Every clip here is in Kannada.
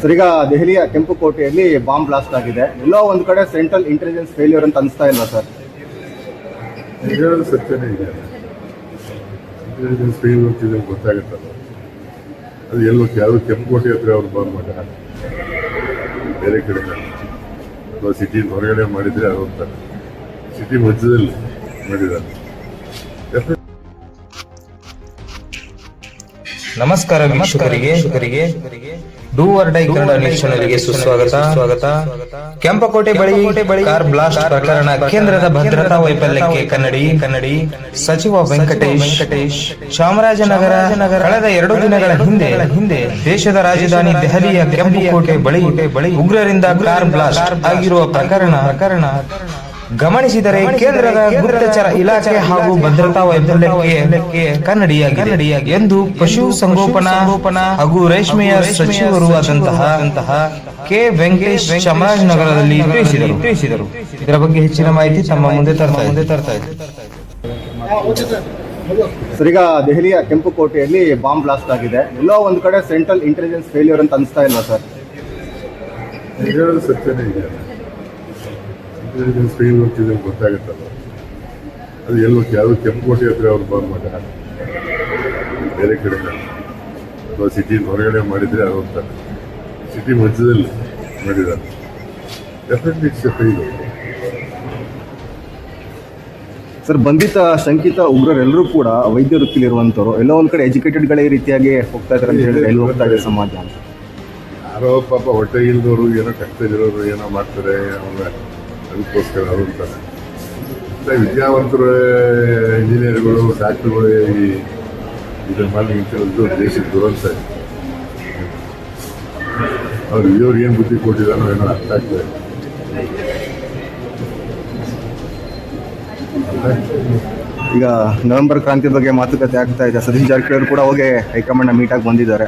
ಸರ್, ಈಗ ದೆಹಲಿಯ ಕೆಂಪು ಕೋಟೆಯಲ್ಲಿ ಬಾಂಬ್ ಬ್ಲಾಸ್ಟ್ ಆಗಿದೆ. ಎಲ್ಲೋ ಒಂದು ಕಡೆ ಸೆಂಟ್ರಲ್ ಇಂಟೆಲಿಜೆನ್ಸ್ ಫೇಲ್ಯೂರ್ ಅಂತ ಅನಿಸ್ತಾ ಇಲ್ಲ ಸರ್? ಸತ್ಯನೇ ಇದೆ. ಇಂಟೆಲಿಜೆನ್ಸ್ ಫೇಲ್ ಹೋಗ್ತಿದೆ ಗೊತ್ತಾಗುತ್ತಲ್ಲ. ಅದು ಎಲ್ಲೋ ಯಾವುದು ಕೆಂಪುಕೋಟೆ ಹತ್ರ ಅವ್ರು ಬಾಂಬ್ ಮಾಡ್ಯಾರ? ಬೇರೆ ಕಡೆ ಅಥವಾ ಸಿಟಿ ಹೊರಗಡೆ ಮಾಡಿದ್ರೆ ಅದು ಸಿಟಿ ಮಧ್ಯದಲ್ಲಿ ಮಾಡಿದ್ದಾರೆ. ನಮಸ್ಕಾರ ವೀಕ್ಷಕರಿಗೆ. Do or die Kannada news ಚಾನೆಲ್ಗೆ ಸುಸ್ವಾಗತ. ಸ್ವಾಗತ ಕೆಂಪಕೋಟೆ ಬಳಿ ಬಳಿ ಕಾರ್ ಬ್ಲಾಸ್ಟ್ ಪ್ರಕರಣ ಕೇಂದ್ರದ ಭದ್ರತಾ ವೈಫಲ್ಯಕ್ಕೆ ಕನ್ನಡಿ. ಕನ್ನಡಿ. ಸಚಿವ ವೆಂಕಟೇಶ್. ವೆಂಕಟೇಶ್. ಚಾಮರಾಜನಗರ ನಗರ ಕಳೆದ ಎರಡು ದಿನಗಳ ಹಿಂದೆ ಹಿಂದೆ ದೇಶದ ರಾಜಧಾನಿ ದೆಹಲಿಯ ಕೆಂಪಕೋಟೆ ಬಳಿ ಬಳಿ ಉಗ್ರರಿಂದ ಕಾರ್ ಬ್ಲಾಸ್ಟ್ ಆಗಿರುವ ಪ್ರಕರಣ. ಪ್ರಕರಣ ಗಮನಿಸಿದರೆ ಕೇಂದ್ರದ ಗುಪ್ತಚರ ಇಲಾಖೆ ಹಾಗೂ ಭದ್ರತಾ ವೈಫಲ್ಯಕ್ಕೆ ಕನ್ನಡಿಯಾಗಿ ಎಂದು ಪಶು ಸಂಗೋಪನಾ ಹಾಗೂ ರೇಷ್ಮೆಯ ಸಚಿವರು ಆದಂತಹ ಕೆ ವೆಂಕಟೇಶ್ ಚಾಮರಾಜನಗರದಲ್ಲಿ ತಿಳಿಸಿದರು. ತಿಳಿಸಿದರು. ಇದರ ಬಗ್ಗೆ ಹೆಚ್ಚಿನ ಮಾಹಿತಿ ತಮ್ಮ ಮುಂದೆ ತರ್ತಾ ಮುಂದೆ ತರ್ತಾ ಇದೆ. ಸರ್ ಈಗ ದೆಹಲಿಯ ಕೆಂಪು ಕೋಟೆಯಲ್ಲಿ ಬಾಂಬ್ ಬ್ಲಾಸ್ಟ್ ಆಗಿದೆ. ಎಲ್ಲೋ ಒಂದು ಕಡೆ ಸೆಂಟ್ರಲ್ ಇಂಟೆಲಿಜೆನ್ಸ್ ಫೇಲ್ಯೂರ್ ಅಂತ ಅನಿಸ್ತಾ ಇಲ್ಲ ಸರ್? ಹೇಳೋದು ಸತ್ಯನೇ ಇದೆ ಇಂಟೆಲಿಜೆನ್ಸ್ ಫೇಲ್ ಹೋಗ್ತಿದೆ ಗೊತ್ತಾಗುತ್ತಲ್ಲ. ಅದು ಎಲ್ಲೋ ಯಾವುದು ಕೆಂಪುಕೋಟೆ ಹತ್ರ ಅವ್ರು ಬಂದ್ ಮಾಡ ಬೇರೆ ಕಡೆ ಅಥವಾ ಸಿಟಿ ಹೊರಗಡೆ ಮಾಡಿದರೆ ಅದು ಸಿಟಿ ಮಧ್ಯದಲ್ಲಿ ಮಾಡಿದ್ದಾರೆ. ಡೆಫಿನೆಟ್ಲಿ ಇಟ್ಸ್ ಫೈಲ್ ಸರ್ ಬಂಧಿತ ಶಂಕಿತ ಉಗ್ರರೆಲ್ಲರೂ ಕೂಡ ವೈದ್ಯ ವೃತ್ತಿಲಿರುವಂಥವ್ರು ಎಲ್ಲೋ ಒಂದು ಕಡೆ ಎಜುಕೇಟೆಡ್ಗಳೇ ಈ ರೀತಿಯಾಗಿ ಹೋಗ್ತಾ ಇದ್ದಾರೆ ಅಂತ ಹೇಳಿದ್ರೆ ಎಲ್ಲಿ ಹೋಗ್ತಾ ಇದೆ ಸಮಾಜ ಯಾರೋ ಪಾಪ ಹೊಟ್ಟೆ ಇಲ್ದವರು ಏನೋ ಕಷ್ಟ ಇರೋರು ಏನೋ ಮಾಡ್ತಾರೆ ಅವನ್ನ ಅದಕ್ಕೋಸ್ಕರ ಅವರು ವಿದ್ಯಾವಂತರು ಇಂಜಿನಿಯರ್ಗಳು ಡಾಕ್ಟರ್ಗಳು ಈ ಇದನ್ನ ನಿಂತಿರೋದು ದೇಶದ ದುರಂತ. ಅವ್ರು ಇವ್ರು ಏನು ಬುದ್ಧಿ ಕೊಟ್ಟಿದ್ದಾನೋ ಏನೋ ಅರ್ಥ ಆಗ್ತದೆ. ಈಗ ನವೆಂಬರ್ ಕ್ರಾಂತಿ ಬಗ್ಗೆ ಮಾತುಕತೆ ಆಗ್ತಾ ಇದೆ. ಸತೀಶ್ ಜಾರಕಿಹೊಳಿ ಕೂಡ ಹೋಗಿ ಹೈಕಮಾಂಡ್ನ ಮೀಟ್ ಆಗಿ ಬಂದಿದ್ದಾರೆ.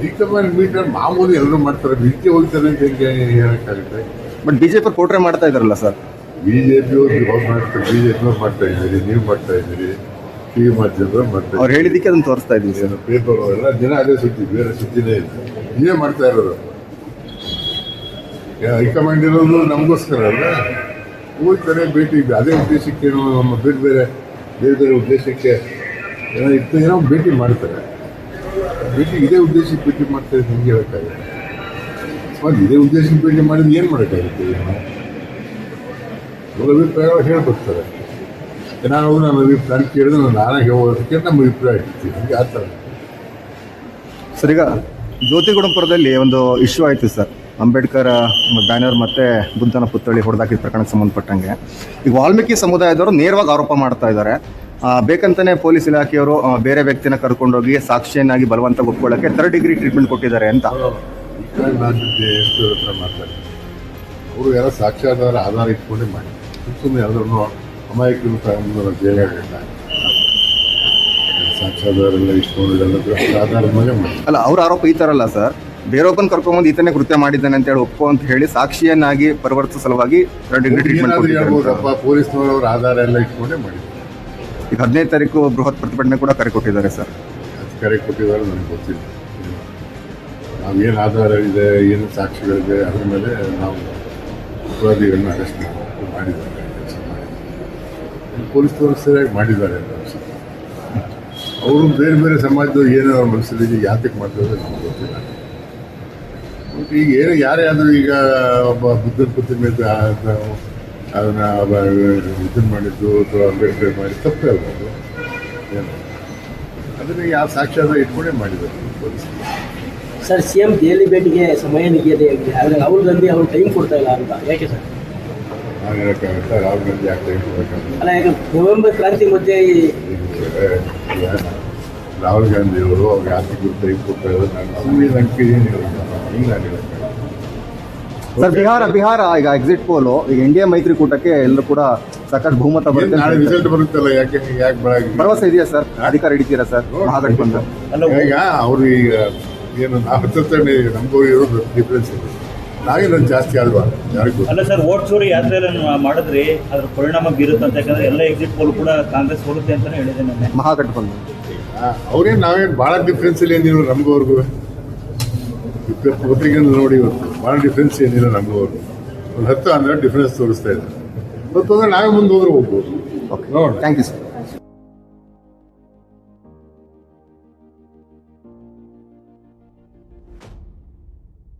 ಹೈಕಮಾಂಡ್ ಮೀಟ್ ಮಾಮೂಲಿ ಎಲ್ಲರೂ ಮಾಡ್ತಾರೆ. ಬಿಜೆಪಿ ಹೋಗ್ತಾರೆ ಅಂತ ಹೆಂಗೆ ಹೇಳಕ್ಕಾಗುತ್ತೆ? ಬಟ್ ಬಿಜೆಪಿ ಕೋಟ್ರೆ ಮಾಡ್ತಾ ಇದಾರಲ್ಲ ಸರ್ ಬಿಜೆಪಿಯವ್ರು ಮಾಡ್ತಾರೆ ಬಿಜೆಪಿಯವ್ರು ಮಾಡ್ತಾ ಇದ್ದೀರಿ ನೀವು ಮಾಡ್ತಾ ಇದ್ದೀರಿ ಟಿ ವಿ ಮಾಧ್ಯಮದವ್ರು ಮಾಡ್ತಾ ಅವ್ರು ಹೇಳಿದ್ದಕ್ಕೆ ಅದನ್ನು ತೋರಿಸ್ತಾ ಇದ್ದೀವಿ ಸರ್ ಪೇಪರ್ ಎಲ್ಲ ದಿನ ಅದೇ ಸುದ್ದಿ ಬೇರೆ ಸುದ್ದಿನೇ ಇಲ್ಲ. ನೀವೇ ಮಾಡ್ತಾ ಇರೋದು. ಹೈಕಮಾಂಡ್ ಇರೋದು ನಮಗೋಸ್ಕರ ಅಲ್ಲ? ಹೋಗ್ತಾರೆ ಭೇಟಿ ಅದೇ ಉದ್ದೇಶಕ್ಕೆ ಏನೋ ನಮ್ಮ ಬೇರೆ ಬೇರೆ ಬೇರೆ ಬೇರೆ ಉದ್ದೇಶಕ್ಕೆ ಏನೋ ಇತ್ತು ಏನೋ ಭೇಟಿ ಮಾಡ್ತಾರೆ. ಭೇಟಿ ಇದೇ ಉದ್ದೇಶಕ್ಕೆ ಭೇಟಿ ಮಾಡ್ತಾರೆ ಇದ್ದು ಹೆಂಗೆ ಹೇಳೋಕ್ಕಾಗುತ್ತೆ? ಅಕಸ್ಮಾತ್ ಇದೇ ಉದ್ದೇಶಕ್ಕೆ ಭೇಟಿ ಮಾಡಿದ್ರೆ ಏನು ಮಾಡೋಕ್ಕಾಗುತ್ತೆ ಅವ್ರ ಅಭಿಪ್ರಾಯಗಳು ಹೇಳ್ಬಿಡ್ತಾರೆ ನಾನು ಹೋಗಿ ನನ್ನ ಅಭಿಪ್ರಾಯ ಕೇಳಿದ್ರೆ ನಾನು ನಾನೇ ಹೇಳೋದಕ್ಕೆ ನಮ್ಮ ಅಭಿಪ್ರಾಯ ಇರ್ತೀವಿ ಆ ಥರ. ಸರ್, ಈಗ ಜ್ಯೋತಿಗುಡಂಪುರದಲ್ಲಿ ಒಂದು ಇಶ್ಯೂ ಆಯಿತು ಸರ್. ಅಂಬೇಡ್ಕರ್ ಬ್ಯಾನರ್ ಮತ್ತೆ ಬುದ್ಧನ ಪುತ್ಥಳಿ ಹೊಡೆದಾಕಿದ ಪ್ರಕರಣಕ್ಕೆ ಸಂಬಂಧಪಟ್ಟಂಗೆ. ಈಗ ವಾಲ್ಮೀಕಿ ಸಮುದಾಯದವರು ನೇರವಾಗಿ ಆರೋಪ ಮಾಡ್ತಾ ಇದ್ದಾರೆ. ಬೇಕಂತಾನೆ ಪೊಲೀಸ್ ಇಲಾಖೆಯವರು ಬೇರೆ ವ್ಯಕ್ತಿನ ಕರ್ಕೊಂಡೋಗಿ ಸಾಕ್ಷಿಯನ್ನಾಗಿ ಬಲವಂತ ಒಪ್ಕೊಳ್ಳೋಕೆ ಥರ್ಡ್ ಡಿಗ್ರಿ ಟ್ರೀಟ್ಮೆಂಟ್ ಕೊಟ್ಟಿದ್ದಾರೆ ಅಂತ. ನಾನು ಎಷ್ಟು ಹತ್ರ ಮಾತಾಡಿ. ಅವರು ಯಾರೋ ಸಾಕ್ಷಾಧಾರ ಆಧಾರ ಇಟ್ಕೊಂಡೆ ಮಾಡಿ. ಸುಮ್ಮನೆ ಯಾವ್ದಾದ್ರು ಅಮಾಯಕರು ತಗೊಂಡು ಸಾಕ್ಷಾಧಾರ ಎಲ್ಲ ಇಟ್ಕೊಂಡು ಆಧಾರ ಆಧಾರದ ಮೇಲೆ ಮಾಡಿ. ಅಲ್ಲ ಅವ್ರ ಆರೋಪ ಈ ಥರ ಅಲ್ಲ ಸರ್. ಬೇರೊಬ್ಬನ ಕರ್ಕೊಂಬಂದು ಈತನೇ ಕೃತ್ಯ ಮಾಡಿದ್ದಾನೆ ಅಂತ ಹೇಳಿ ಒಪ್ಪು ಅಂತ ಹೇಳಿ ಸಾಕ್ಷಿಯನ್ನಾಗಿ ಪರಿವರ್ತಿಸೋ ಸಲುವಾಗಿ ಹೇಳ್ಬೋದಪ್ಪ? ಪೊಲೀಸ್ನವರು ಅವ್ರ ಆಧಾರ ಎಲ್ಲ ಇಟ್ಕೊಂಡೇ ಮಾಡಿದ್ದಾರೆ. ಈಗ ಹದಿನೈದು ತಾರೀಕು ಬೃಹತ್ ಪ್ರತಿಭಟನೆ ಕೂಡ ಕರೆ ಕೊಟ್ಟಿದ್ದಾರೆ ಸರ್. ಕರೆ ಕೊಟ್ಟಿದ್ದಾರೆ ನನಗೆ ಗೊತ್ತಿಲ್ಲ. ನಾವೇನು ಆಧಾರ ಇದೆ, ಏನು ಸಾಕ್ಷಿಗಳಿದೆ ಅದ್ರ ಮೇಲೆ ನಾವು ಅಪರಾಧಿಗಳನ್ನ ಅರೆಸ್ಟ್ ಮಾಡಿದ್ದಾರೆ. ಕೆಲಸ ಮಾಡಿದ್ದಾರೆ ಸರಿಯಾಗಿ ಮಾಡಿದ್ದಾರೆ ಅಂತ ಅನಿಸುತ್ತೆ. ಅವರು ಬೇರೆ ಬೇರೆ ಸಮಾಜದ ಏನೋ ಮನಸ್ಸಲ್ಲಿ ಯಾತಕ್ಕೆ ಮಾಡ್ತಾರೆ ನಮ್ಗೆ ಗೊತ್ತಿಲ್ಲ. ಮತ್ತು ಈಗ ಏನು, ಯಾರೇ ಆದರೂ ಈಗ ಒಬ್ಬ ಬುದ್ಧನ ಪ್ರತಿಮೆ ಅದನ್ನು ಇದನ್ನು ಮಾಡಿದ್ದು ಅಥವಾ ಅಂಬೇಡ್ಕರ್ ಮಾಡಿ, ತಪ್ಪೇ ಅಲ್ವಾ ಏನು? ಅದನ್ನ ಯಾವ ಆದರೂ ಇಟ್ಕೊಂಡೇ ಮಾಡಿದ್ದಾರೆ ಪೊಲೀಸರು. ಸರ್ ಸಿ ಎಂ ದೆಹಲಿ ಭೇಟಿಗೆ ಸಮಯ ನಿಗದಿಯಾಗಿದೆ ಆದರೆ ರಾಹುಲ್ ಗಾಂಧಿ ಅವರು ಟೈಮ್ ಕೊಡ್ತಾ ಇಲ್ಲ ಅಂತ. ಯಾಕೆ ಸರ್? ರಾಹುಲ್ ಗಾಂಧಿ ಯಾಕೆ ಅಲ್ಲ ಯಾಕೆ ನವೆಂಬರ್ ಕ್ರಾಂತಿ ಮಧ್ಯೆ ಈ ರಾಹುಲ್ ಗಾಂಧಿ ಅವರು ಅವ್ರಿಗೆ ಆರ್ಥಿಕ ಟೈಮ್ ಕೊಡ್ತಾ ಇರೋದು ನಾನು ಸುಮ್ಮನೆ ಹಿಂಗೆ ಸರ್ ಬಿಹಾರ ಬಿಹಾರ ಈಗ ಎಕ್ಸಿಟ್ ಪೋಲು ಈಗ ಇಂಡಿಯಾ ಮೈತ್ರಿಕೂಟಕ್ಕೆ ಎಲ್ಲರೂ ಕೂಡ ಸಾಕಷ್ಟು ಬಹುಮತ ಬರುತ್ತೆ ನಾಳೆ. ರಿಸಲ್ಟ್ ಬರುತ್ತಲ್ಲ ಯಾಕೆ ಯಾಕೆ ಭರವಸೆ ಇದೆಯಾ ಸರ್? ಅಧಿಕಾರ ಹಿಡಿತೀರಾ ಸರ್? ಮಹಾಗಠಬಂಧನ್. ಈಗ ಅವರು ಈಗ ಏನು ನಾವು ಹತ್ತಿರ್ತೇನೆ ನಮಗೂ ಇರೋದು ಡಿಫ್ರೆನ್ಸ್ ಇದೆ. ನಾವೇನು ಜಾಸ್ತಿ ಅಲ್ವಾ ಯಾರಿಗೂ. ಅಲ್ಲ ಸರ್ ಓಟ್ ಚೋರಿ ಯಾತ್ರೆಯನ್ನು ಮಾಡಿದ್ರಿ ಅದ್ರ ಪರಿಣಾಮ ಬೀರುತ್ತೆ ಅಂತ ಯಾಕಂದ್ರೆ ಎಲ್ಲ ಎಕ್ಸಿಟ್ ಪೋಲ್ ಕೂಡ ಕಾಂಗ್ರೆಸ್ ಹೋಗುತ್ತೆ ಅಂತಾನೆ ಹೇಳಿದೆ ನಾನು ಮಹಾಗಠಬಂಧನ್. ಅವ್ರೇನು ನಾವೇನು ಭಾಳ ಡಿಫ್ರೆನ್ಸ್ ಇಲ್ಲ ಏನಿಲ್ಲ ನಮಗೂ ಅವ್ರಿಗೂ ಪತ್ರಿಕೆಯನ್ನು ನೋಡಿ ಇವತ್ತು ಭಾಳ ಡಿಫ್ರೆನ್ಸ್ ಏನಿಲ್ಲ ನಮಗೂ ಒಂದು ಹತ್ತು ಹನ್ನೆರಡು ಡಿಫ್ರೆನ್ಸ್ ತೋರಿಸ್ತಾ ಇದೆ. ಇವತ್ತು ಅಂದರೆ ನಾವೇ ಮುಂದೆ ಹೋದ್ರೆ ಹೋಗ್ಬೋದು. ಓಕೆ ನೋಡೋಣ. Thank you sir